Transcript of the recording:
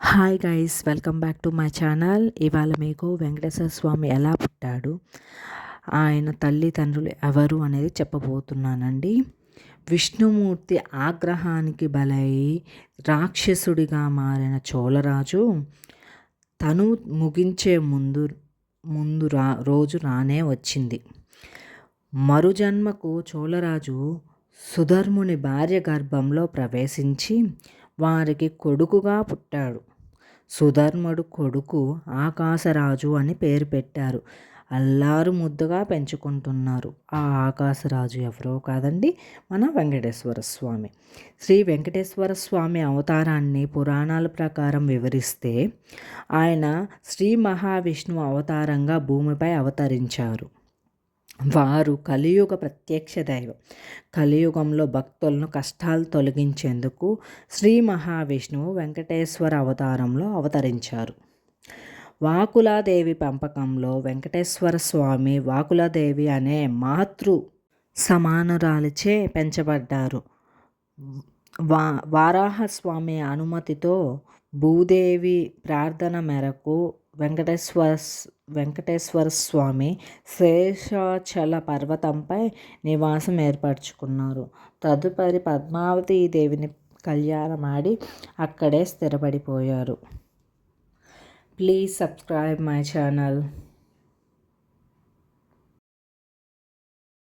Hi guys welcome back to my channel ఇవాళ మీకు వెంకటేశ్వర స్వామి ఎలా పుట్టాడు? ఆయన తల్లిదండ్రులు ఎవరు అనేది చెప్పబోతున్నానండి. విష్ణుమూర్తి ఆగ్రహానికి బలై రాక్షసుడిగా మారిన చోళరాజు తను ముగించే ముందు ముందు రా రోజు రానే వచ్చింది. మరుజన్మకు చోళరాజు సుధర్ముని భార్య గర్భంలో ప్రవేశించి వారికి కొడుకుగా పుట్టాడు. సుధర్ముడు కొడుకు ఆకాశరాజు అని పేరు పెట్టారు. అల్లారు ముద్దుగా పెంచుకుంటున్నారు. ఆ ఆకాశరాజు ఎవరో కాదండి మన వెంకటేశ్వర స్వామి. శ్రీ వెంకటేశ్వర స్వామి అవతారాన్ని పురాణాల ప్రకారం వివరిస్తే ఆయన శ్రీ మహావిష్ణువు అవతారంగా భూమిపై అవతరించారు. వారు కలియుగ ప్రత్యక్ష దైవం. కలియుగంలో భక్తులను కష్టాలు తొలగించేందుకు శ్రీ మహావిష్ణువు వెంకటేశ్వర అవతారంలో అవతరించారు. వాకులాదేవి పెంపకంలో వెంకటేశ్వర స్వామి వాకులాదేవి అనే మాతృ సమానురాలిచే పెంచబడ్డారు. వా వారాహస్వామి అనుమతితో భూదేవి ప్రార్థన మేరకు వెంకటేశ్వర వెంకటేశ్వర స్వామి శేషాచల పర్వతంపై నివాసం ఏర్పరచుకున్నారు. తదుపరి పద్మావతి దేవిని కళ్యాణమాడి అక్కడే స్థిరపడిపోయారు. Please subscribe my channel.